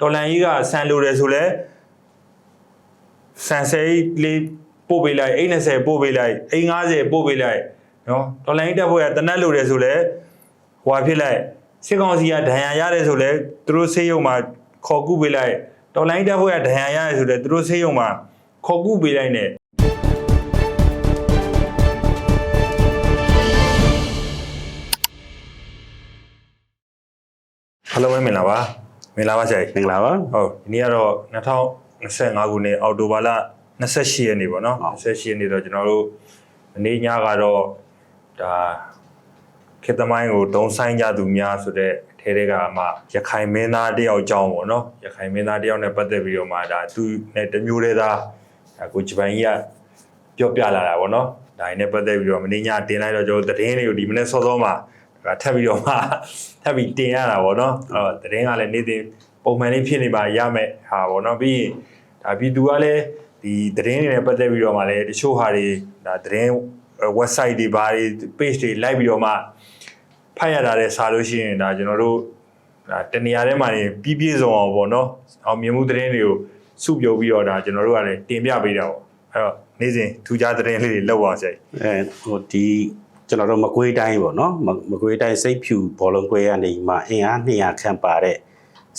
တော်လန်ကြီးကဆန်လိုတယ်ဆိုလဲဆန်စိတ်လေးပို့ပေးလိုက်အိတ်20ပို့ပေးလိုက်အိတ်90ပို့ပေးလိုက်နော်တော်လန်ကြီးတက်ဖို့ရတနက်လိုတယ်ဆိုလဲဟွာဖြစ်လိုက်စစ်ကောင်စီကဒဏ်ရာရတယ်ဆိုလဲသူတို့ဆေးရုံမှာခေါ်ကုပေးလိုက်တော်လိုင်းတက်ဖို့ရဒဏ်ရာရတယ်ဆိုလဲသူတို့ဆေးရုံမှာခေါ်ကုပေးလိုက်နဲ့အားလုံးပဲမင်္ဂလာပါ မင်္ဂလာပါဆရာကြီးမင်္ဂလာပါဟုတ်ဒီနေ့ကတော့2025ခုနှစ်အောက်တိုဘာလ28ရက်နေ့ပေါ့နော်ဟုတ်28ရက်နေ့တော့ကျွန်တော်တို့အနေညကတော့ဒါခေတ္တမိုင်းကိုဒုံဆိုင်ကြသူများဆိုတဲ့ထဲတဲကမှရခိုင်မင်းသားတယောက်အကြောင်းပေါ့နော်ရခိုင်မင်းသားတယောက်နဲ့ပတ်သက်ပြီးတော့မှဒါသူနဲ့တစ်မျိုးတည်းသားဒါကိုဂျပန်ကြီးကပြောပြလာတာပေါ့နော်ဒါနဲ့ပတ်သက်ပြီးတော့မင်းညတင်လိုက်တော့ကျွန်တော်သတင်းလေးကိုဒီမနေ့စောစောမှာဒါထပ်ပြီးတော့မှ ထပ်ပြီးတင်ရတာပေါ့နော်အဲ့တော့သတင်းကလည်းနေ့စဉ်ပုံမှန်လေးဖြစ်နေပါရမယ်ဟာပေါ့နော်ပြီးရင်ဒါပြည်သူကလည်းဒီသတင်းတွေနဲ့ပတ်သက်ပြီးတော့မှလည်းတချို့ဟာတွေဒါသတင်း website တွေဘာတွေ page တွေလိုက်ပြီးတော့မှဖတ်ရတာတဲ့စားလို့ရှိရင်ဒါကျွန်တော်တို့ဒါတနေရာထဲမှာနေပြီးပြည့်စုံအောင်ပေါ့နော်အောင်မြင်မှုသတင်းတွေကိုစုပြုံပြီးတော့ဒါကျွန်တော်တို့ကလည်းတင်ပြပေးတာပေါ့အဲ့တော့နေ့စဉ်ထူးခြားသတင်းလေးတွေလောက်အောင်ဆိုင်အဲဟိုဒီ ကျွန်တော်တို့မကွေးတိုင်းပေါ့နော်မမကွေးတိုင်းစိတ်ဖြူဘောလုံးကွဲကနေမှအင်အား200ခန့်ပါတဲ့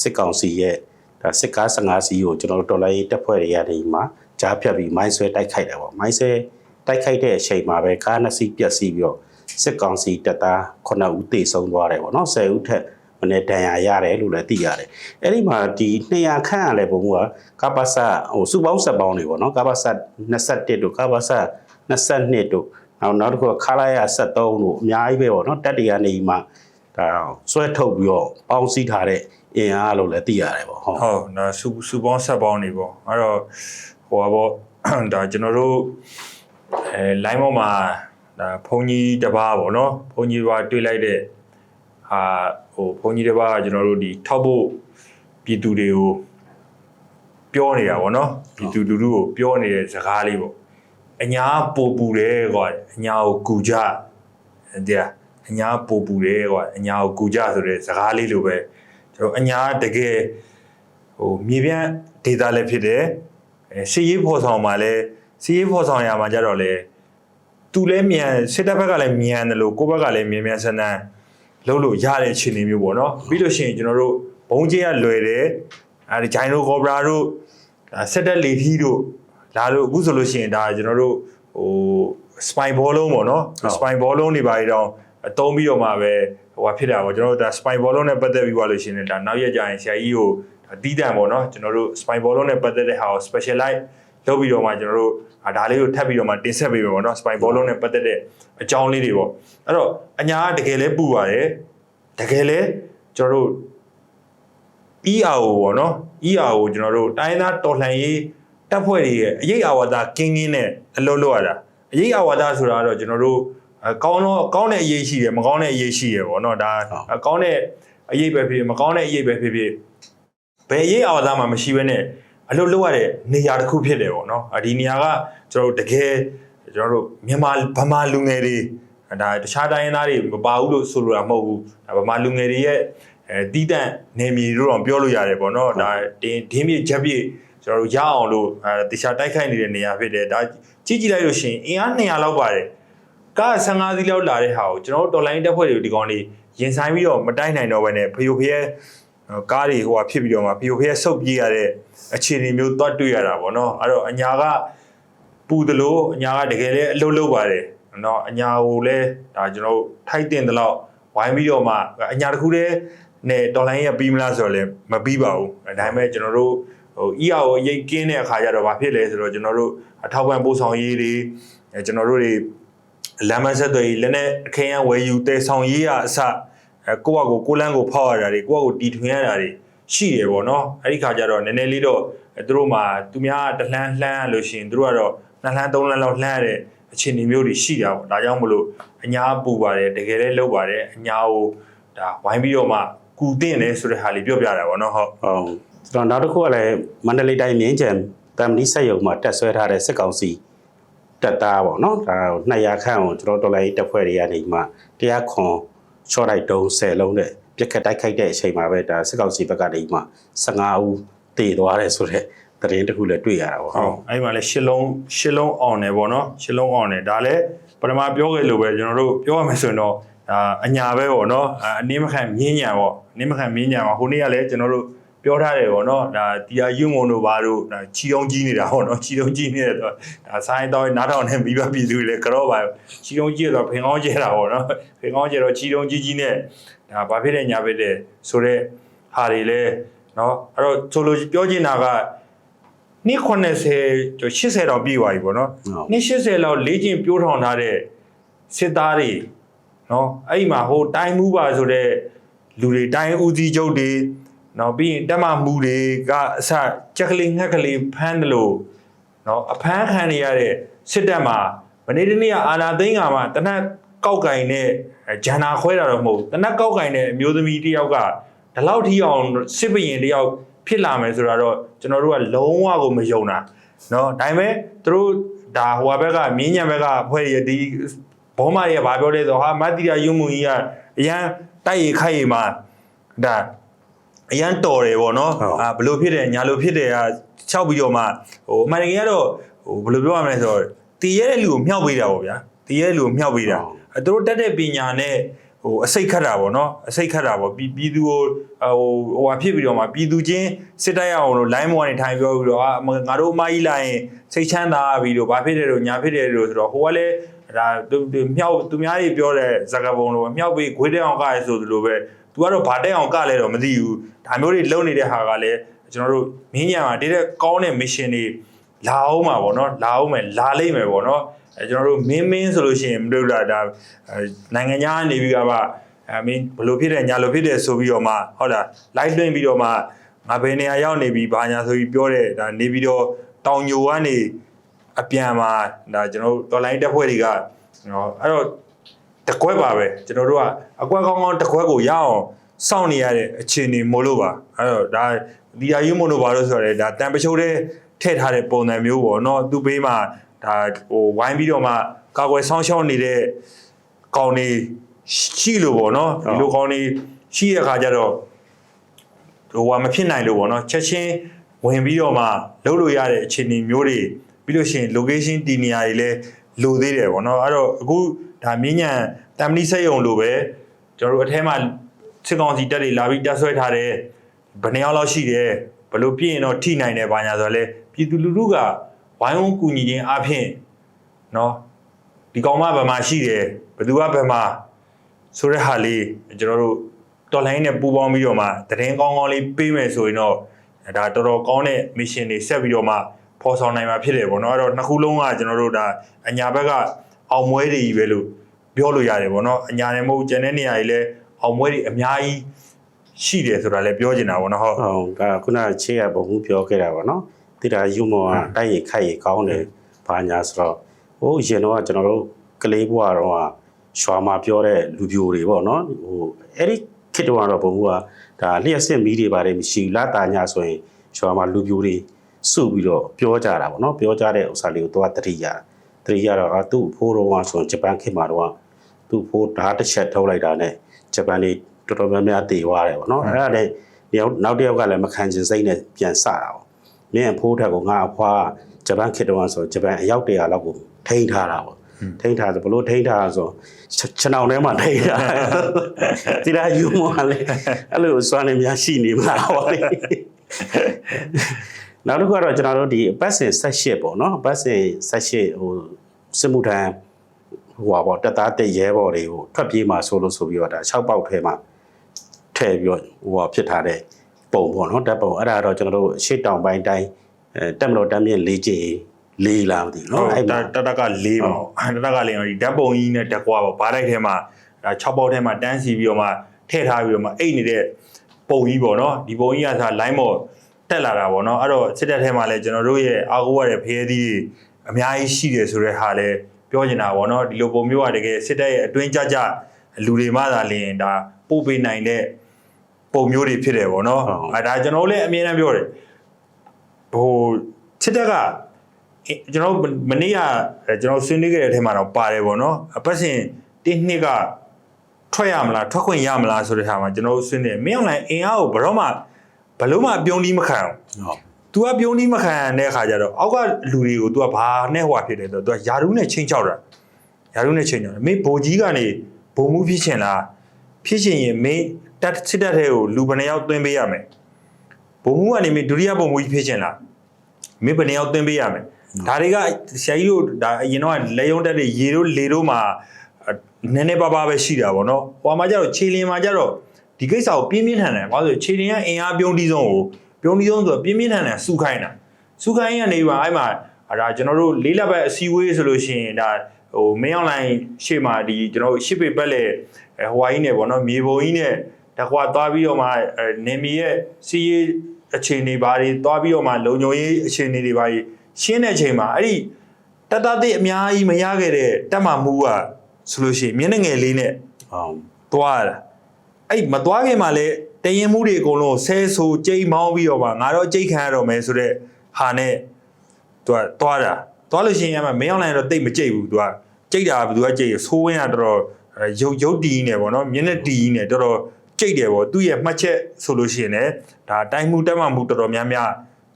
စစ်ကောင်စီရဲ့ဒါစစ်ကား15စီးကိုကျွန်တော်တို့တော်လိုင်းတပ်ဖွဲ့တွေကနေမှကြားဖြတ်ပြီးမိုင်းဆွဲတိုက်ခိုက်တာပေါ့မိုင်းဆွဲတိုက်ခိုက်တဲ့အချိန်မှာပဲကားနှစ်စီးပြက်စီးပြီးတော့စစ်ကောင်စီတပ်သား9ဦးသေဆုံးသွားတယ်ပေါ့နော်10ဦးထက်မနေ့ဒဏ်ရာရတယ်လို့လည်းသိရတယ်အဲ့ဒီမှာဒီ200ခန့်ရလဲပုံကကပ္ပစဟိုစုပေါင်းဆက်ပေါင်းတွေပေါ့နော်ကပ္ပစ21တို့ကပ္ပစ22တို့ နောက်နောက်တစ်ခုကခလာရ73တို့အများကြီးပဲပေါ့နော်တက်တီကနေမှဒါဆွဲထုတ်ပြီးတော့ပေါင်းစည်းထားတဲ့အင်အားလို့လည်းသိရတယ်ပေါ့ဟုတ်ဟုတ်ဒါစူစူပေါင်းဆက်ပေါင်းနေပေါ့အဲ့တော့ဟိုပါပေါ့ဒါကျွန်တော်တို့အဲ line ပေါ်မှာဒါဘုန်းကြီးတစ်ပါးပေါ့နော်ဘုန်းကြီးတစ်ပါးတွေ့လိုက်တဲ့ဟာဟိုဘုန်းကြီးတစ်ပါးကကျွန်တော်တို့ဒီထောက်ဖို့ပြည်သူတွေကိုပြောနေတာပေါ့နော်ပြည်သူလူထုကိုပြောနေတဲ့စကားလေးပေါ့ အညာပူပူတယ်ကွာအညာကိုကူကြတဲ့အညာပူပူတယ်ကွာအညာကိုကူကြဆိုတဲ့စကားလေးလိုပဲကျွန်တော်အညာတကယ်ဟိုမြေပြန့်ဒေတာလည်းဖြစ်တယ်အဲစီရေးဖော်ဆောင်မှာလည်းစီရေးဖော်ဆောင်ရမှာကြတော့လေသူလည်းမြန်စစ်တပ်ဘက်ကလည်းမြန်တယ်လို့ကိုယ့်ဘက်ကလည်းမြန်မြန်ဆန်ဆန်လုပ်လို့ရတဲ့အခြေအနေမျိုးပေါ့နော်ပြီးလို့ရှိရင်ကျွန်တော်တို့ဘုံကျဲကလွယ်တယ်အဲဒီဂျိုင်နိုကော်ဘရာတို့ဒါဆက်တက်လေထီးတို့ လာလို့အခုဆိုလို့ရှိရင်ဒါကျွန်တော်တို့ဟိုစပိုင်ဘောလုံးပေါ့နော်စပိုင်ဘောလုံးတွေပါတော့အသုံးပြီးတော့မှပဲဟိုဟာဖြစ်တာပေါ့ကျွန်တော်တို့ဒါ spine ball လုံးနဲ့ပတ်သက်ပြီးသွားလို့ရှိရင်ဒါနောက်ရက်ကျရင်ဆရာကြီးကိုဒါတီးတန့်ပေါ့နော်ကျွန်တော်တို့ spine ball လုံးနဲ့ပတ်သက်တဲ့ဟာကို specialize လုပ်ပြီးတော့မှကျွန်တော်တို့အာဒါလေးကိုထပ်ပြီးတော့မှတင်ဆက်ပေးမယ်ပေါ့နော် spine ball လုံးနဲ့ပတ်သက်တဲ့အကြောင်းလေးတွေပေါ့အဲ့တော့အညာကတကယ်လဲပူပါတယ်တကယ်လဲကျွန်တော်တို့ ERO ပေါ့နော် ERO ကိုကျွန်တော်တို့တိုင်းသားတော်လှန်ရေး တပ်ဖွဲ့တွေရဲ့အရေးအဝါဒကင်းကင်းနဲ့အလုပ်လုပ်ရတာအရေးအဝါဒဆိုတာကတော့ကျွန်တော်တို့အကောင်းတော့ကောင်းတဲ့အရေးရှိတယ်မကောင်းတဲ့အရေးရှိတယ်ပေါ့နော်ဒါအကောင်းတဲ့အရေးပဲဖြစ်ဖြစ်မကောင်းတဲ့အရေးပဲဖြစ်ဖြစ်ဘယ်အရေးအဝါဒမှမရှိဘဲနဲ့အလုပ်လုပ်ရတဲ့နေရာတစ်ခုဖြစ်တယ်ပေါ့နော်အဒီနေရာကကျွန်တော်တို့တကယ်ကျွန်တော်တို့မြန်မာဗမာလူငယ်တွေဒါတခြားတိုင်းရင်းသားတွေမပါဘူးလို့ဆိုလိုတာမဟုတ်ဘူးဒါဗမာလူငယ်တွေရဲ့အဲတီးတန့်နေမြေတို့တော့ပြောလို့ရတယ်ပေါ့နော်ဒါတင်းဒင်းမြေချက်ပြေ ကျွန်တော်တို့ရအောင်လို့အဲတခြားတိုက်ခိုက်နေတဲ့နေရာဖြစ်တယ်ဒါကြည့်ကြည့်လိုက်လို့ရှိရင်အင်အား200လောက်ပါတယ်ကား15စီးလောက်လာတဲ့ဟာကိုကျွန်တော်တို့တော်လိုင်းတက်ဖွဲ့တွေဒီကောင်တွေရင်ဆိုင်ပြီးတော့မတိုက်နိုင်တော့ဘဲနဲ့ဖယိုဖရဲကားတွေဟိုဟာဖြစ်ပြီးတော့မှဖယိုဖရဲဆုတ်ပြေးရတဲ့အခြေအနေမျိုးသွားတွေ့ရတာပေါ့နော်အဲ့တော့အညာကပူတယ်လို့အညာကတကယ်လည်းအလုပ်လုပ်ပါတယ်နော်အညာကိုလည်းဒါကျွန်တော်တို့ထိုက်တင်တယ်လို့ဝိုင်းပြီးတော့မှအညာတစ်ခုတည်းနဲ့တော်လိုင်းရပြီးမလားဆိုတော့လည်းမပြီးပါဘူးအဲဒါပေမဲ့ကျွန်တော်တို့ ဟို ER ကိုအရေးကင်းတဲ့အခါကျတော့ဘာဖြစ်လဲဆိုတော့ကျွန်တော်တို့အထောက်ပံ့ပို့ဆောင်ရေးတွေအဲကျွန်တော်တို့တွေလမ်းမဆက်တွေလည်းနဲ့အခင်းရဝယ်ယူတဲဆောင်ရေးရအစအဲကိုယ့်အကိုကိုယ်လန်းကိုဖောက်ရတာတွေကိုယ့်အကိုတီထွင်ရတာတွေရှိတယ်ပေါ့နော်အဲ့ဒီခါကျတော့နည်းနည်းလေးတော့အဲသူတို့မှာသူများတလှမ်းလှမ်းရလို့ရှိရင်သူတို့ကတော့နှစ်လှမ်းသုံးလှမ်းလောက်လှမ်းရတဲ့အခြေအနေမျိုးတွေရှိတာပေါ့ဒါကြောင့်မလို့အညာပူပါတယ်တကယ်လည်းလုပ်ပါတယ်အညာကိုဒါဝိုင်းပြီးတော့မှကူတင်တယ်ဆိုတဲ့ဟာလေးပြောပြတာပေါ့နော်ဟုတ်ဟုတ် ကျွန်တော်နောက်တစ်ခုကလည်းမန္တလေးတိုင်းမြင်းကြံတမ်မနီဆက်ယုံမှာတက်ဆွဲထားတဲ့စစ်ကောင်စီတက်သားပေါ့နော်ဒါ200ခန့်ကိုကျွန်တော်တော်လိုင်းတပ်ဖွဲ့တွေကနေမှတရားခွန်ချော့လိုက်တုံး10လုံးနဲ့ပြက်ခတ်တိုက်ခိုက်တဲ့အချိန်မှာပဲဒါစစ်ကောင်စီဘက်ကနေမှ15ဦးတည်သွားတယ်ဆိုတော့သတင်းတစ်ခုလည်းတွေ့ရတာပေါ့ဟုတ်အဲ့ဒီမှာလည်းရှစ်လုံးရှစ်လုံးအောင်တယ်ပေါ့နော်ရှစ်လုံးအောင်တယ်ဒါလည်းပထမပြောခဲ့လို့ပဲကျွန်တော်တို့ပြောရမယ်ဆိုရင်တော့အာအညာပဲပေါ့နော်အာအနည်းမခံမြင်းညာပေါ့အနည်းမခံမြင်းညာပါဟိုနေ့ကလည်းကျွန်တော်တို့ ပြောထားတယ်ပေါ့နော်ဒါတီယာယူမွန်တို့ဘာတို့ဒါချီတုံးကြီးနေတာပေါ့နော်ချီတုံးကြီးနေတယ်ဆိုတော့ဒါဆိုင်းတော့နားထောင်နေပြီးပါပြည်သူတွေလည်းကြောပါချီတုံးကြီးတော့ဖင်ကောင်းကျဲတာပေါ့နော်ဖင်ကောင်းကျဲတော့ချီတုံးကြီးကြီးနဲ့ဒါဘာဖြစ်တဲ့ညာဖြစ်တဲ့ဆိုတော့ဟာတွေလည်းနော်အဲ့တော့ဆိုလိုပြောချင်တာကနှစ်80ကျော်80တော့ပြည့်သွားပြီပေါ့နော်ဟုတ်နှစ်80လောက်လေ့ကျင့်ပြိုးထောင်ထားတဲ့စစ်သားတွေနော်အဲ့ဒီမှာဟိုတိုင်းမှုပါဆိုတဲ့လူတွေတိုင်းဦးစီးချုပ်တွေ နော်ပြီးရင်တက်မမှုတွေကအစကြက်ကလေးငှက်ကလေးဖမ်းတယ်လို့နော်အဖမ်းခံနေရတဲ့စစ်တပ်မှာမနေ့တနေ့ကအာနာသိန်းကမှတနက်ကောက်ကင်နဲ့ဂျန်နာခွဲတာတော့မဟုတ်ဘူးတနက်ကောက်ကင်နဲ့အမျိုးသမီးတစ်ယောက်ကဒီလောက်ထိအောင်စစ်ဘရင်တစ်ယောက်ဖြစ်လာမယ်ဆိုတာတော့ကျွန်တော်တို့ကလုံးဝကိုမယုံတာနော်ဒါပေမဲ့သူတို့ဒါဟိုဘက်ကမြင်းညံဘက်ကအဖွဲ့ရဒီဘောမတွေကဘာပြောလဲဆိုတော့ဟာမတ်တီယာယုံမှုကြီးကအရန်တိုက်ရခိုက်ရမှာဒါ အရန်တော်တယ်ပေါ့နော်ဟုတ်အာဘလို့ဖြစ်တယ်ညာလို့ဖြစ်တယ်က၆ပြီးတော့မှဟိုအမှန်တကယ်ကတော့ဟိုဘယ်လိုပြောရမလဲဆိုတော့တည်ရဲတဲ့လူကိုမြှောက်ပေးတာပေါ့ဗျာတည်ရဲတဲ့လူကိုမြှောက်ပေးတာဟုတ်အဲသူတို့တက်တဲ့ပညာနဲ့ဟိုအစိတ်ခတ်တာပေါ့နော်အစိတ်ခတ်တာပေါ့ပြည်ပြည်သူကိုဟိုဟိုဟာဖြစ်ပြီးတော့မှပြည်သူချင်းစစ်တိုက်ရအောင်လို့ line ပေါ်ကနေထိုင်ပြောပြီးတော့အာမငါတို့အမကြီးလာရင်စိတ်ချမ်းသာပြီးတော့ဘာဖြစ်တယ်လို့ညာဖြစ်တယ်လို့ဆိုတော့ဟိုကလည်းဒါသူသူမြောက်သူများကြီးပြောတဲ့ဇာကပုံလို့မြောက်ပြီးခွေးတဲ့အောင်ကရဲဆိုသလိုပဲ तू ကတော့ဗာတက်အောင်ကလဲတော့မသိဘူးဒါမျိုးတွေလုံနေတဲ့ဟာကလည်းကျွန်တော်တို့မင်းညာမှာတည်းတဲ့ကောင်းတဲ့ mission တွေလာအောင်မှာပေါ့နော်လာအောင်မယ်လာလိမ့်မယ်ပေါ့နော်အဲကျွန်တော်တို့မင်းမင်းဆိုလို့ရှိရင်မတို့လားဒါအဲနိုင်ငံခြားကနေပြီးကပါအဲမင်းဘလို့ဖြစ်တယ်ညာလို့ဖြစ်တယ်ဆိုပြီးတော့မှဟုတ်လား live လွှင့်ပြီးတော့မှငါဘယ်နေရာရောက်နေပြီဘာညာဆိုပြီးပြောတဲ့ဒါနေပြီးတော့တောင်ညိုကနေအပြန်မှာဒါကျွန်တော်တို့ online တက်ဖွဲ့တွေကနော်အဲ့တော့ တကွက်ပါပဲကျွန်တော်တို့ကအကွက်ကောင်းကောင်းတကွက်ကိုရအောင်စောင့်နေရတဲ့အခြေအနေမို့လို့ပါအဲ့တော့ဒါဒီယာယူမို့လို့ပါလို့ဆိုရဲဒါတန်ပချိုးတဲ့ထည့်ထားတဲ့ပုံစံမျိုးပေါ့နော်သူ့ဘေးမှာဒါဟိုဝိုင်းပြီးတော့မှကာကွယ်ဆောင်းရှောက်နေတဲ့ကောင်းနေရှိလို့ပေါ့နော်ဒီလိုကောင်းနေရှိတဲ့အခါကျတော့ဟိုဟာမဖြစ်နိုင်လို့ပေါ့နော်ချက်ချင်းဝင်ပြီးတော့မှလုပ်လို့ရတဲ့အခြေအနေမျိုးတွေပြီးလို့ရှိရင် location တည်နေရာတွေလည်းလိုသေးတယ်ပေါ့နော်အဲ့တော့အခု ဒါမြင်းညံတမ်မဏိစိတ်ယုံလိုပဲကျွန်တော်တို့အထဲမှာစစ်ကောင်စီတက်တွေလာပြီးတက်ဆွဲထားတယ်ဘယ်နှစ်ယောက်လောက်ရှိတယ်ဘယ်လိုပြည့်ရင်တော့ထိနိုင်တယ်ဘာညာဆိုတော့လေပြည်သူလူထုကဝိုင်းဝန်းကူညီခြင်းအပြင်နော်ဒီကောင်မဘယ်မှာရှိတယ်ဘယ်သူကဘယ်မှာဆိုတဲ့ဟာလေးကျွန်တော်တို့တော်လိုင်းနဲ့ပူးပေါင်းပြီးတော့မှတရင်ကောင်းကောင်းလေးပေးမယ်ဆိုရင်တော့ဒါတော်တော်ကောင်းတဲ့ mission တွေဆက်ပြီးတော့မှဖော်ဆောင်နိုင်မှာဖြစ်တယ်ပေါ့နော်အဲ့တော့နှစ်ခုလုံးကကျွန်တော်တို့ဒါအညာဘက်က အောင်မွဲတွေကြီးပဲလို့ပြောလို့ရတယ်ပေါ့နော်အညာနဲ့မဟုတ်ကျန်တဲ့နေရာကြီးလည်းအောင်မွဲတွေအများကြီးရှိတယ်ဆိုတာလည်းပြောချင်တာပေါ့နော်ဟုတ်ဟုတ်ဒါခုနချေရဘုံမှုပြောခဲ့တာပေါ့နော်တိတာယူမောကတိုက်ရိုက်ခိုက်ရိုက်ကောင်းတယ်ဘာညာဆိုတော့ဟိုရင်တော့ကျွန်တော်တို့ကလေးဘွားတော့ကရွာမှာပြောတဲ့လူပြိုတွေပေါ့နော်ဟိုအဲ့ဒီခေတ်တော့ကတော့ဘုံကဒါလျှက်စစ်မီးတွေပါတယ်မရှိဘူးလာတာညာဆိုရင်ရွာမှာလူပြိုတွေစုပြီးတော့ပြောကြတာပေါ့နော်ပြောကြတဲ့ဥစ္စာလေးကိုသူကတတိယတ တိယတော့ကသူ့ဖိုးတော်ကဆိုရင်ဂျပန်ခေတ်မှာတော့သူ့ဖိုးဓာတ်တစ်ချက်ထုတ်လိုက်တာနဲ့ဂျပန်တွေတော်တော်များများတည်သွားတယ်ပေါ့နော်အဲ့ဒါလည်းနောက်တစ်ယောက်ကလည်းမခံချင်စိတ်နဲ့ပြန်စတာပေါ့မင်းအဖိုးထက်ကငါအဖွားဂျပန်ခေတ္တကဆိုဂျပန်အယောက်တရာလောက်ကိုထိန်းထားတာပေါ့ထိန်းထားဆိုဘလို့ထိန်းထားဆိုခြေနှောင်ထဲမှာထိန်းထားဒီလားယူမောလေအဲ့လိုစွမ်းနေများရှိနေမှာဟောလေ နောက်တစ်ခုကတော့ကျွန်တော်တို့ဒီအပတ်စဉ်78ပေါ့နော်အပတ်စဉ်78ဟိုစစ်မှုထမ်းဟိုပါပေါ့တက်သားတက်ရဲဘော်တွေကိုထွက်ပြေးมาဆိုလို့ဆိုပြီးတော့ဒါ6ပေါက်ထဲမှာထည့်ပြီးတော့ဟိုဟာဖြစ်ထားတဲ့ပုံပေါ့နော်ဓာတ်ပုံအဲ့ဒါတော့ကျွန်တော်တို့ရှေ့တောင်ပိုင်းတိုင်းအဲတက်မလို့တမ်းမြင့်လေးကျင်လေးလာမသိဘူးနော်နော်အဲ့တမှာတတက၄ပါတတက၄ပါဒီဓာတ်ပုံကြီးနဲ့ဓာတ်ကွာပေါ့ဘားတိုက်ထဲမှာဒါ6ပေါက်ထဲမှာတန်းစီပြီးတော့မှထည့်ထားပြီးတော့မှအိတ်နေတဲ့ပုံကြီးပေါ့နော်ဒီပုံကြီးကစား line ပေါ် တက်လာတာပေါ့နော်အဲ့တော့စစ်တပ်ထဲမှာလည်းကျွန်တော်တို့ရဲ့အာကိုရတဲ့ဖျဲသီးတွေအများကြီးရှိတယ်ဆိုတဲ့ဟာလည်းပြောချင်တာပေါ့နော်ဒီလိုပုံမျိုးကတကယ်စစ်တပ်ရဲ့အတွင်းကြကြလူတွေမှသာလျှင်ဒါပို့ပေးနိုင်တဲ့ပုံမျိုးတွေဖြစ်တယ်ပေါ့နော်အဲဒါကျွန်တော်လည်းအမြဲတမ်းပြောတယ်ဟိုစစ်တပ်ကအေးကျွန်တော်မနေ့ကအဲကျွန်တော်ဆွေးနွေးခဲ့တဲ့အထက်မှာတော့ပါတယ်ပေါ့နော်အပတ်စဉ်တစ်နှစ်ကထွက်ရမလားထွက်ခွင့်ရမလားဆိုတဲ့ဟာမှာကျွန်တော်တို့ဆွေးနေတယ်မင်းအောင်လိုင်းအင်အားကိုဘယ်တော့မှ ဘယ်လို့မှပြုံးတီးမခံအောင် ဟုတ် तू ကပြုံးတီးမခံတဲ့အခါကျတော့အောက်ကလူတွေကို तू ကဘာနဲ့ဟွာဖြစ်တယ်ဆိုတော့ तू ကယာရုနဲ့ချင်းချောက်တာယာရုနဲ့ချင်းချောက်တယ်မင်းဘိုကြီးကနေဘုံမှုဖြစ်ချင်လားဖြစ်ချင်ရင်မင်းတက်စစ်တက်တဲ့ကိုလူဘယ်နှယောက်သွင်းပေးရမယ်ဘုံမှုကနေမင်းဒုတိယဘုံမှုကြီးဖြစ်ချင်လားမင်းဘယ်နှယောက်သွင်းပေးရမယ်ဒါတွေကဆရာကြီးတို့ဒါအရင်တော့လေယုံတက်တဲ့ရေတို့လေတို့မှာနည်းနည်းပါးပါးပဲရှိတာပေါ့နော်ဟိုမှာကျတော့ခြေလင်မှာကျတော့ ဒီကိစ္စကိုပြင်းပြင်းထန်ထန်ဘာလို့လဲခြေလင်ကအင်အားပြုံးတီးဆုံးကိုပြုံးဒီဆုံးဆိုတော့ပြင်းပြင်းထန်ထန်စုခိုင်းတာစုခိုင်းရနေပါအဲ့မှာအဲ့ဒါကျွန်တော်တို့လေးလက်ပဲအစည်းအဝေးဆိုလို့ရှိရင်ဒါဟိုမင်းအွန်လိုင်းရှေ့မှာဒီကျွန်တော်တို့ရှစ်ပေပက်လေဟိုဝိုင်းနေပေါ့နော်မြေပုံကြီးနဲ့တကွာသွားပြီးတော့မှအဲနေမီရဲ့စီးရေးအခြေအနေဘာတွေသွားပြီးတော့မှလုံခြုံရေးအခြေအနေတွေဘာတွေရှင်းတဲ့အချိန်မှာအဲ့ဒီတတသိအများကြီးမရခဲ့တဲ့တက်မှမူကဆိုလို့ရှိရင်မျက်နှာငယ်လေးနဲ့ဟုတ်သွားတာ အဲ့မသွားခင်မှာလေတရင်မှုတွေအကုန်လုံးဆဲဆိုကြိတ်မောင်းပြီးတော့မှငါတော့ကြိတ်ခံရတော့မယ်ဆိုတော့ဟာနဲ့သူကသွားတာသွားလို့ရှိရင်အမမင်းအောင်လိုက်တော့တိတ်မကြိတ်ဘူးသူကကြိတ်တာဘယ်သူကကြိတ်ရဆိုးဝင်းကတော်တော်ရုပ်ရုပ်တီးနေပေါ့နော်မျက်နှာတီးနေတော်တော်ကြိတ်တယ်ပေါ့သူ့ရဲ့မှတ်ချက်ဆိုလို့ရှိရင်လည်းဒါတိုင်းမှုတက်မှမှုတော်တော်များများ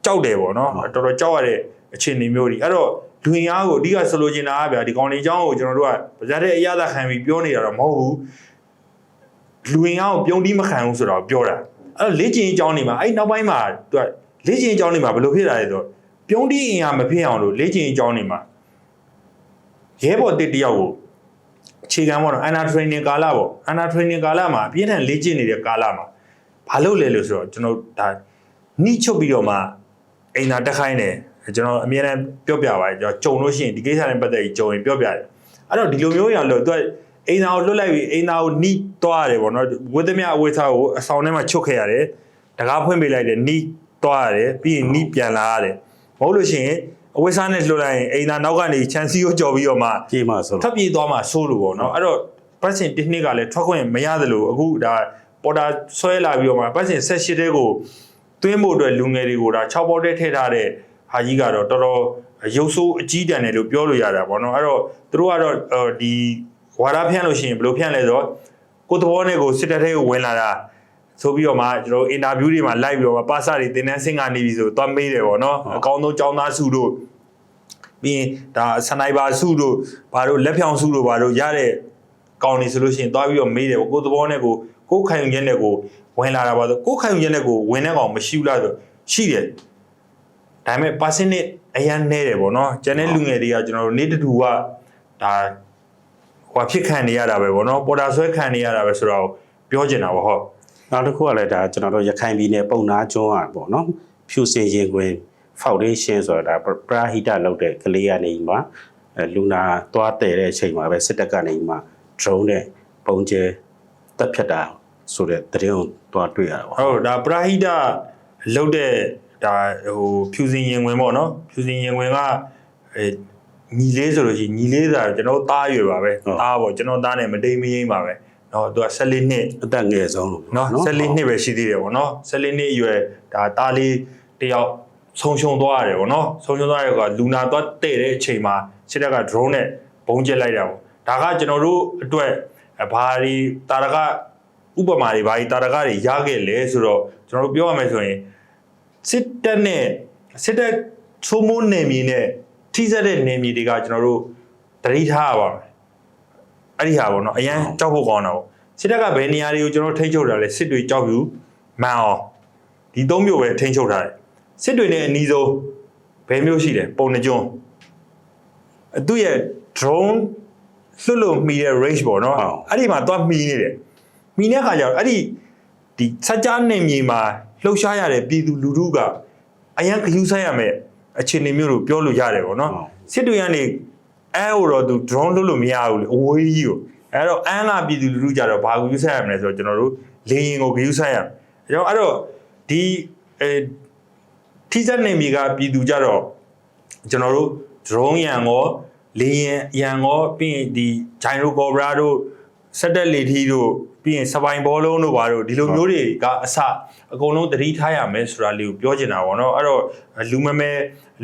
ကြောက်တယ်ပေါ့နော်တော်တော်ကြောက်ရတဲ့အခြေအနေမျိုးတွေအဲ့တော့လူရင်းအားကိုအဓိကဆိုလိုချင်တာကဗျာဒီကောင်လေးအကြောင်းကိုကျွန်တော်တို့ကဗဇက်တဲ့အရသာခံပြီးပြောနေတာတော့မဟုတ်ဘူး လူဝင်အောင်ပြုံးတီးမခံဘူးဆိုတော့ပြောတာအဲ့တော့လေ့ကျင့်အကြောင်းနေမှာအဲ့နောက်ပိုင်းမှာသူကလေ့ကျင့်အကြောင်းနေမှာဘယ်လိုဖြစ်လာလဲဆိုတော့ပြုံးတီးအင်အားမဖြစ်အောင်လို့လေ့ကျင့်အကြောင်းနေမှာရဲဘော်တစ်တယောက်ကိုအခြေခံပေါ့နော် under training ကာလပေါ့ under training ကာလမှာအပြင်းထန်လေ့ကျင့်နေတဲ့ကာလမှာဘာလုပ်လဲလို့ဆိုတော့ကျွန်တော်ဒါနှိချုပ်ပြီးတော့မှအိမ်သာတက်ခိုင်းတယ်ကျွန်တော်အမြဲတမ်းပြောပြပါတယ်ကျွန်တော်ကြုံလို့ရှိရင်ဒီကိစ္စနဲ့ပတ်သက်ပြီးကြုံရင်ပြောပြတယ်အဲ့တော့ဒီလိုမျိုးရလို့သူက အိမ်သာကိုလွတ်လိုက်ပြီးအိမ်သာကိုနီးသွားရတယ်ပေါ့နော်ဝိသမယအဝိစာကိုအဆောင်ထဲမှာချုပ်ခဲ့ရတယ်တကားဖွင့်ပေးလိုက်တယ်နီးသွားရတယ်ပြီးရင်နီးပြန်လာရတယ်မဟုတ်လို့ရှိရင်အဝိစာနဲ့လွတ်လိုက်ရင်အိမ်သာနောက်ကနေချန်စီကိုကြော်ပြီးတော့မှပြေးမှဆိုထပ်ပြေးသွားမှဆိုးလို့ပေါ့နော်အဲ့တော့ပတ်စင်တစ်နှစ်ကလည်းထွက်ခွင့်မရသလိုအခုဒါပေါ်တာဆွဲလာပြီးတော့မှပတ်စင်ဆက်ရှိတဲ့ကိုသွင်းဖို့အတွက်လူငယ်တွေကိုဒါ6ပေါက်တဲ့ထည့်ထားတဲ့ဟာကြီးကတော့တော်တော်ရုပ်ဆိုးအကြီးတန်းတယ်လို့ပြောလို့ရတာပေါ့နော်အဲ့တော့သူတို့ကတော့အော်ဒီ ဝါဒဖြန့်လို့ရှိရင်ဘယ်လိုဖြန့်လဲဆိုတော့ကိုယ်သဘောနဲ့ကိုစစ်တပ်ထဲကိုဝင်လာတာဆိုပြီးတော့မှကျွန်တော်အင်တာဗျူးတွေမှာလိုက်ပြီးတော့မှပါစာတွေတင်တန်းဆင်းကနေပြီဆိုတော့သွားမေးတယ်ပေါ့နော်အကောင်းဆုံးចောင်းသားစုတို့ပြီးရင်ဒါစနိုက်ပါစုတို့ဘာတို့လက်ဖြောင်စုတို့ဘာတို့ရတဲ့ကောင်းနေဆိုလို့ရှိရင်သွားပြီးတော့မေးတယ်ပေါ့ကိုယ်သဘောနဲ့ကိုကိုယ်ခံယူချက်နဲ့ကိုဝင်လာတာပါဆိုကိုယ်ခံယူချက်နဲ့ကိုဝင်တဲ့ကောင်မရှိဘူးလားဆိုရှိတယ်ဒါပေမဲ့ percentage အရန်နေတယ်ပေါ့နော်ကျန်တဲ့လူငယ်တွေကကျွန်တော်တို့နေတူတူကဒါ ဟိုဖြစ်ခံနေရတာပဲပေါ့နော်ပေါ်တာဆွဲခံနေရတာပဲဆိုတော့ပြောချင်တာပေါ့ဟုတ်နောက်တစ်ခုကလည်းဒါကျွန်တော်တို့ရခိုင်ပြည်နယ်ပုံနာကျွန်းอ่ะပေါ့နော်ဖြူစင်ရင်ခွင် foundation ဆိုတာဒါပရာဟိတလောက်တဲ့ကလေးကနေမှအဲလူနာသွားတဲ့တဲ့အချိန်မှာပဲစစ်တပ်ကနေမှ drone နဲ့ပုံကျဲတက်ဖြတ်တာဆိုတဲ့သတင်းကိုသွားတွေ့ရတာပေါ့ဟုတ်ဒါပရာဟိတလုတ်တဲ့ဒါဟိုဖြူစင်ရင်ဝင်ပေါ့နော်ဖြူစင်ရင်ဝင်ကအဲ ညီလေးဆိုလို့ရှိရင်ညီလေးဆိုတာကျွန်တော်သားရွယ်ပါပဲသားပေါ့ကျွန်တော်သားနဲ့မတိမ်မရင်းပါပဲနော်သူက14နှစ်အသက်ငယ်ဆုံးလို့နော်14နှစ်ပဲရှိသေးတယ်ပေါ့နော်14နှစ်အရွယ်ဒါသားလေးတယောက်ဆုံရှုံသွားရတယ်ပေါ့နော်ဆုံရှုံသွားရတဲ့ကလူနာသွားတဲ့တဲ့အချိန်မှာစစ်တပ်က drone နဲ့ဘုံကျက်လိုက်တာပေါ့ဒါကကျွန်တော်တို့အတွက်ဘာဒီတာရကဥပမာတွေဘာဒီတာရကတွေရခဲ့လဲဆိုတော့ကျွန်တော်တို့ပြောရမယ်ဆိုရင်စစ်တပ်နဲ့စစ်တပ်ချုံမုံနေမီနဲ့ ထိစက်တဲ့နယ်မြေတွေကကျွန်တော်တို့တတိထားရပါမယ်အဲ့ဒီဟာပေါ့နော်အရန်ကြောက်ဖို့ကောင်းတာပေါ့စစ်တပ်ကဘယ်နေရာတွေကိုကျွန်တော်ထိန်းချုပ်တာလဲစစ်တွေကြောက်ယူမန်အောင်ဒီသုံးမျိုးပဲထိန်းချုပ်ထားတယ်စစ်တွေနဲ့အနီးဆုံးဘယ်မျိုးရှိလဲပုံနှကျွန်းအသူ့ရဲ့ drone လွတ်လို့မှီတဲ့ range ပေါ့နော်အဲ့ဒီမှာသွားမှီနေတယ်မှီတဲ့ခါကျတော့အဲ့ဒီဒီစัจ जा နယ်မြေမှာလှုပ်ရှားရတဲ့ပြည်သူလူထုကအရန်ခယူးဆိုင်ရမယ် အခြေအနေမျိုးလို့ပြောလို့ရတယ်ပေါ့နော်စစ်တွေကနေအဲဟိုတော့သူ drone လွတ်လို့မရဘူးလေအဝေးကြီးကိုအဲ့တော့အန်းလာပြည်သူလူထုကြတော့ဘာကိုယူဆိုင်ရမလဲဆိုတော့ကျွန်တော်တို့လေရင်ကိုယူဆိုင်ရမယ်အဲ့တော့အဲ့တော့ဒီအဲထိစက်နယ်မြေကပြည်သူကြတော့ကျွန်တော်တို့ drone ရန်ရောလေရင်ရန်ရောပြီးရင်ဒီ gyro cobra တို့စက်တက်လေထီတို့ ပြီးရင်စပိုင်ဘောလုံးတို့ဘာတို့ဒီလိုမျိုးတွေကအစအကုန်လုံးသတိထားရမယ်ဆိုတာလေးကိုပြောချင်တာပေါ့နော်အဲ့တော့လူမမဲ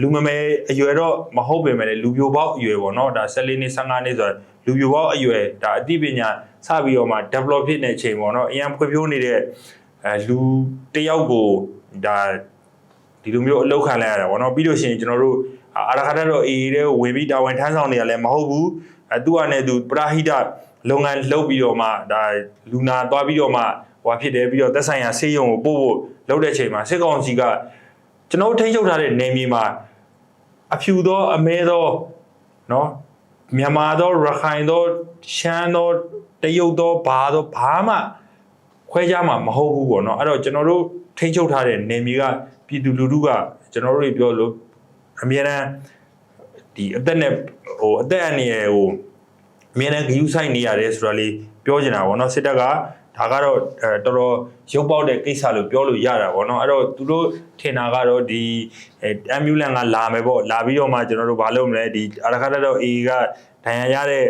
လူမမဲအရွယ်တော့မဟုတ်ပေမဲ့လည်းလူပြိုပေါက်အရွယ်ပေါ့နော်ဒါ14နှစ်15နှစ်ဆိုတော့လူပြိုပေါက်အရွယ်ဒါအသိပညာစပြီးတော့မှ develop ဖြစ်နေတဲ့အချိန်ပေါ့နော်အရင်ဖွံ့ဖြိုးနေတဲ့အဲလူတစ်ယောက်ကိုဒါဒီလိုမျိုးအလောက်ခံလိုက်ရတာပေါ့နော်ပြီးလို့ရှိရင်ကျွန်တော်တို့အာရခတ်တော့အေးတဲ့ဝင်ပြီးတာဝန်ထမ်းဆောင်နေရလဲမဟုတ်ဘူးအဲသူကနေသူပရာဟိတ လုပ်ငန်းလုပ်ပြီးတော့မှဒါလူနာသွားပြီးတော့မှဟိုဖြစ်တယ်ပြီးတော့သက်ဆိုင်ရာဆေးရုံကိုပို့ဖို့လုပ်တဲ့အချိန်မှာစစ်ကောင်စီကကျွန်တော်ထိန်းချုပ်ထားတဲ့နေမြေမှာအဖြူသောအမဲသောနော်မြန်မာသောရခိုင်သောရှမ်းသောတရုတ်သောဘာသောဘာမှခွဲခြားမှာမဟုတ်ဘူးပေါ့နော်အဲ့တော့ကျွန်တော်တို့ထိန်းချုပ်ထားတဲ့နေမြေကပြည်သူလူထုကကျွန်တော်တို့တွေပြောလို့အများအားဒီအသက်နဲ့ဟိုအသက်အန္တရာယ်ဟို အမြဲတမ်းဂယူးဆိုင်နေရတယ်ဆိုတာလေးပြောချင်တာဗောနော်စစ်တပ်ကဒါကတော့အဲတော်တော်ရုပ်ပေါက်တဲ့ကိစ္စလို့ပြောလို့ရတာဗောနော်အဲ့တော့သူတို့ထင်တာကတော့ဒီအဲအမ်ဘူလန်ကလာမယ်ဗောလာပြီးတော့မှကျွန်တော်တို့ဘာလုပ်မလဲဒီအရခတ်တော့အေကဒဏ်ရာရတဲ့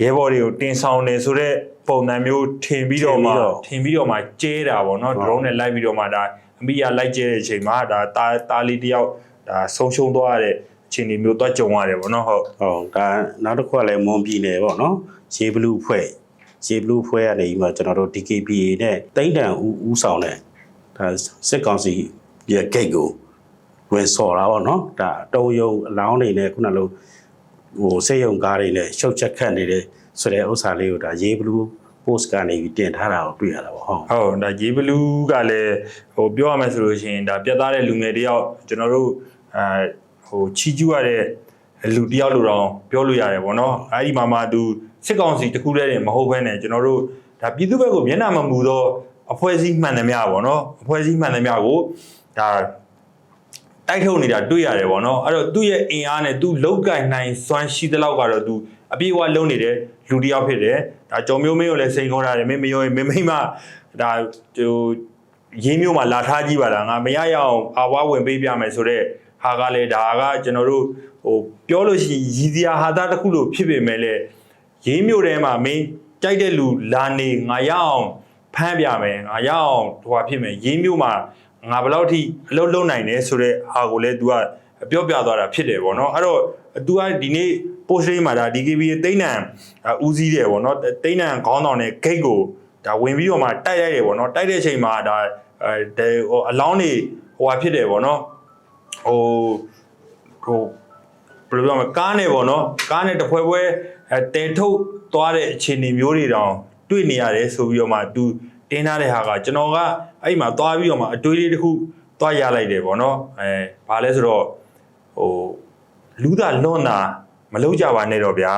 ရဲဘော်တွေကိုတင်ဆောင်နေဆိုတဲ့ပုံစံမျိုးထင်ပြီးတော့မှထင်ပြီးတော့မှကျဲတာဗောနော် drone နဲ့လိုက်ပြီးတော့မှဒါအမိရလိုက်ကျဲတဲ့အချိန်မှာဒါတာတာလေးတယောက်ဒါဆုံးရှုံးသွားရတဲ့အ ခြေအနေမျိုးတော့ကြုံရတယ်ဗောနော်ဟုတ်ဟုတ်ဒါနောက်တစ်ခုကလည်းမွန်ပြည်နယ်ပေါ့နော်ရေဘလူးဖွဲ့ရေဘလူးဖွဲ့ကနေပြီးမှကျွန်တော်တို့ DKPA နဲ့တိမ့်တန်ဦးဦးဆောင်တဲ့ဒါစစ်ကောင်စီရဲ့ gate ကိုဝင်စော်တာပေါ့နော်ဒါတုံယုံအလောင်းတွေနဲ့ခုနလိုဟိုစေယုံကားတွေနဲ့ရှုပ်ချက်ခတ်နေတဲ့ဆိုတဲ့ဥစ္စာလေးကိုဒါရေဘလူး post ကနေပြီးတင်ထားတာကိုတွေ့ရတာပေါ့ဟုတ်ဟုတ်ဒါဂျေဘလူးကလည်းဟိုပြောရမယ်ဆိုလို့ရှိရင်ဒါပြတ်သားတဲ့လူငယ်တယောက်ကျွန်တော်တို့အဲ ဟိုချီကျူးရတဲ့လူတယောက်လိုတော့ပြောလို့ရတယ်ဗောနော်အဲဒီမှာမှသူစစ်ကောင်စီတခုတည်းနဲ့မဟုတ်ဘဲနဲ့ကျွန်တော်တို့ဒါပြည်သူဘက်ကိုမျက်နှာမမူသောအဖွဲ့အစည်းမှန်သမျှဗောနော်အဖွဲ့အစည်းမှန်သမျှကိုဒါတိုက်ထုတ်နေတာတွေ့ရတယ်ဗောနော်အဲ့တော့သူ့ရဲ့အင်အားနဲ့သူလောက်ကင်နိုင်စွမ်းရှိတဲ့လောက်ကတော့သူအပြေအဝလုံးနေတဲ့လူတစ်ယောက်ဖြစ်တယ်ဒါကြော်မျိုးမင်းကိုလည်းစိန်ခေါ်တာတယ်မင်းမရောရင်မင်းမိမဒါဟိုရင်းမျိုးမှာလာထားကြည့်ပါလားငါမရရအောင်အာဝါဝင်ပေးပြမယ်ဆိုတော့ ဟာကလည်းဒါကကျွန်တော်တို့ဟိုပြောလို့ရှိရင်ရည်စရာဟာသားတစ်ခုလို့ဖြစ်ပေမဲ့လည်းရင်းမျိုးထဲမှာမင်းကြိုက်တဲ့လူလာနေငါရအောင်ဖမ်းပြမယ်ငါရအောင်ဟိုဟာဖြစ်မယ်ရင်းမျိုးမှာငါဘယ်လောက်ထိအလုပ်လုပ်နိုင်လဲဆိုတော့ဟာကိုလည်း तू ကပြောပြသွားတာဖြစ်တယ်ဗောနော်အဲ့တော့ तू ကဒီနေ့ post လေးမှာဒါ DKB တိတ်နံဦးစီးတယ်ဗောနော်တိတ်နံခေါင်းဆောင်တဲ့ gate ကိုဒါဝင်ပြီးတော့မှတိုက်လိုက်တယ်ဗောနော်တိုက်တဲ့အချိန်မှာဒါအဲဟိုအလောင်းတွေဟိုဟာဖြစ်တယ်ဗောနော် ဟိုဟိုဘယ်လိုပြောမလဲကားနဲ့ဗောနော်ကားနဲ့တစ်ဖွဲဖွဲအဲတဲထုတ်သွားတဲ့အခြေအနေမျိုးတွေတောင်တွေ့နေရတယ်ဆိုပြီးတော့မှ तू တင်းထားတဲ့ဟာကကျွန်တော်ကအဲ့မှာသွားပြီးတော့မှအတွေးလေးတစ်ခုသွားရလိုက်တယ်ဗောနော်အဲဘာလဲဆိုတော့ဟိုလူသားလွန်တာမလုပ်ကြပါနဲ့တော့ဗျာ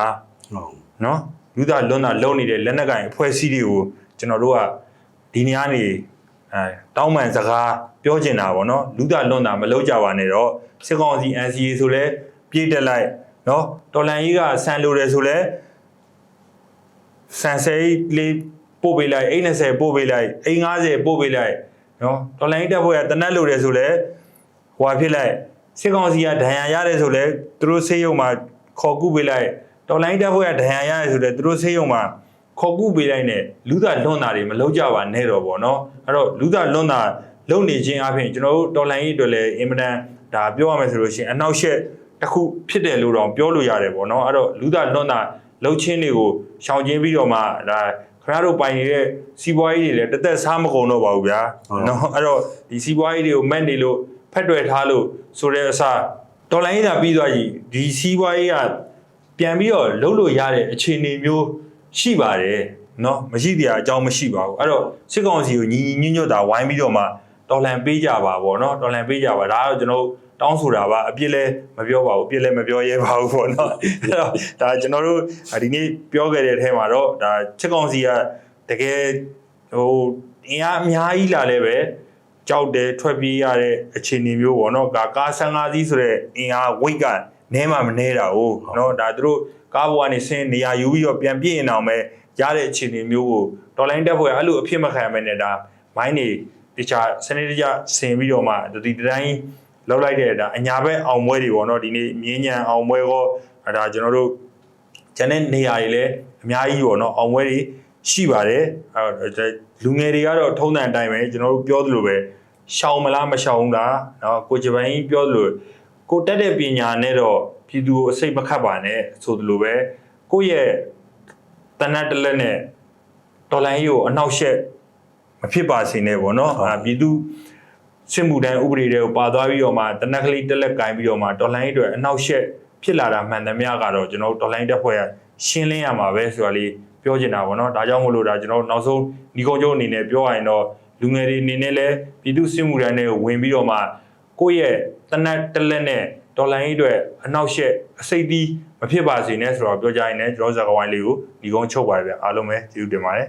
ဟုတ်နော်လူသားလွန်တာလုံနေတဲ့လက်နက်ကင်အဖွဲ့အစည်းတွေကိုကျွန်တော်တို့ကဒီနေရာနေ အဲတောင်းပန်စကားပြောချင်တာဗောနော်လူသားလွန်တာမလုပ်ကြပါနဲ့တော့စစ်ကောင်စီ NCA ဆိုလဲပြေးတက်လိုက်နော်တော်လန်ကြီးကဆန်လိုတယ်ဆိုလဲဆန်စိတ်လေးပို့ပေးလိုက်အိတ်20ပို့ပေးလိုက်အိတ်90ပို့ပေးလိုက်နော်တော်လန်ကြီးတက်ဖို့ရတနက်လိုတယ်ဆိုလဲဟွာဖြစ်လိုက်စစ်ကောင်စီကဒဏ်ရာရတယ်ဆိုလဲသူတို့ဆေးရုံမှာခေါ်ကုပေးလိုက်တော်လိုင်းတက်ဖို့ရဒဏ်ရာရတယ်ဆိုလဲသူတို့ဆေးရုံမှာ ခေါ်ကုပေးလိုက်နဲ့လူသားလွန်တာတွေမလုပ်ကြပါနဲ့တော့ဗောနော်အဲ့တော့လူသားလွန်တာလုံနေခြင်းအပြင်ကျွန်တော်တို့တော်လိုင်းကြီးအတွက်လည်းအင်မတန်ဒါပြောရမယ်ဆိုလို့ရှိရင်အနောက်ရှက်တစ်ခုဖြစ်တယ်လို့တော့ပြောလို့ရတယ်ဗောနော်အဲ့တော့လူသားလွန်တာလှုပ်ချင်းတွေကိုရှောင်ကျင်းပြီးတော့မှဒါခင်ဗျားတို့ပိုင်နေတဲ့စီးပွားရေးတွေလည်းတစ်သက်စားမကုန်တော့ပါဘူးဗျာနော်အဲ့တော့ဒီစီးပွားရေးတွေကိုမက်နေလို့ဖက်တွယ်ထားလို့ဆိုတဲ့အစားတော်လိုင်းကြီးသာပြီးသွားကြီးဒီစီးပွားရေးကပြန်ပြီးတော့လှုပ်လို့ရတဲ့အခြေအနေမျိုး ရှိပါတယ်နော်မရှိတရားအကြောင်းမရှိပါဘူးအဲ့တော့စစ်ကောင်စီကိုညီညီညွတ်ညွတ်တာဝိုင်းပြီးတော့မှတော်လှန်ပေးကြပါဗောနော်တော်လှန်ပေးကြပါဒါကတော့ကျွန်တော်တောင်းဆိုတာပါအပြစ်လဲမပြောပါဘူးအပြစ်လဲမပြောရဲပါဘူးပေါ့နော်အဲ့တော့ဒါကျွန်တော်တို့ဒီနေ့ပြောခဲ့တဲ့အထဲမှာတော့ဒါချက်ကောင်စီကတကယ်ဟိုအင်အားအများကြီးလာလဲပဲကြောက်တယ်ထွက်ပြေးရတဲ့အခြေအနေမျိုးပေါ့နော်ကာကား55စီးဆိုတဲ့အင်အား weight က နဲမှမနဲတာဟုတ်နော်ဒါသူတို့ကားပေါ်ကနေဆင်းနေရာယူပြီးတော့ပြန်ပြည့်ရင်အောင်ပဲရတဲ့အခြေအနေမျိုးကိုတော်လိုင်းတက်ဖွဲ့အဲ့လိုအဖြစ်မခံမဲနဲ့ဒါမိုင်းနေတခြားစနစ်တကျဆင်ပြီးတော့မှဒီတိုင်းလောက်လိုက်တဲ့ဒါအညာဘက်အောင်ပွဲတွေပေါ့နော်ဒီနေ့မြင်းညံအောင်ပွဲကောဒါကျွန်တော်တို့ ကျန်တဲ့နေရာတွေလည်းအများကြီးပေါ့နော်အောင်ပွဲတွေရှိပါတယ်အဲတော့လူငယ်တွေကတော့ထုံးတန်အတိုင်းပဲကျွန်တော်တို့ပြောသလိုပဲရှောင်မလားမရှောင်ဘူးလားเนาะကိုဂျပန်ကြီးပြောသလို ကိုတက်တဲ့ပညာနဲ့တော့ပြည်သူကိုအစိတ်မခတ်ပါနဲ့ဆိုသလိုပဲကိုယ့်ရဲ့တနတ်တလက်နဲ့တော်လိုင်းကြီးကိုအနောက်ရှက်မဖြစ်ပါစေနဲ့ပေါ့နော်အာပြည်သူစစ်မှုတန်းဥပဒေတွေကိုပါသွားပြီးတော့မှတနက်ကလေးတက်လက်ကင်ပြီးတော့မှတော်လိုင်းကြီးတွေအနောက်ရှက်ဖြစ်လာတာမှန်သမျှကတော့ကျွန်တော်တို့တော်လိုင်းတက်ဖွဲ့ကရှင်းလင်းရမှာပဲဆိုတာလေးပြောချင်တာပေါ့နော်ဒါကြောင့်မို့လို့ဒါကျွန်တော်တို့နောက်ဆုံးဒီကုန်းကျုံအနေနဲ့ပြောရရင်တော့လူငယ်တွေအနေနဲ့လည်းပြည်သူစစ်မှုတန်းတွေကိုဝင်ပြီးတော့မှကိုယ့်ရဲ့ တနက်တက်လက်နဲ့တော်လိုင်းကြီးတွေအနောက်ရှက်အစိတ်သီးမဖြစ်ပါစေနဲ့ဆိုတော့ပြောကြရင်လည်းကျွန်တော်စကားဝိုင်းလေးကိုဒီကုန်းချုပ်ပါတယ်ဗျအားလုံးပဲကျေးဇူးတင်ပါတယ်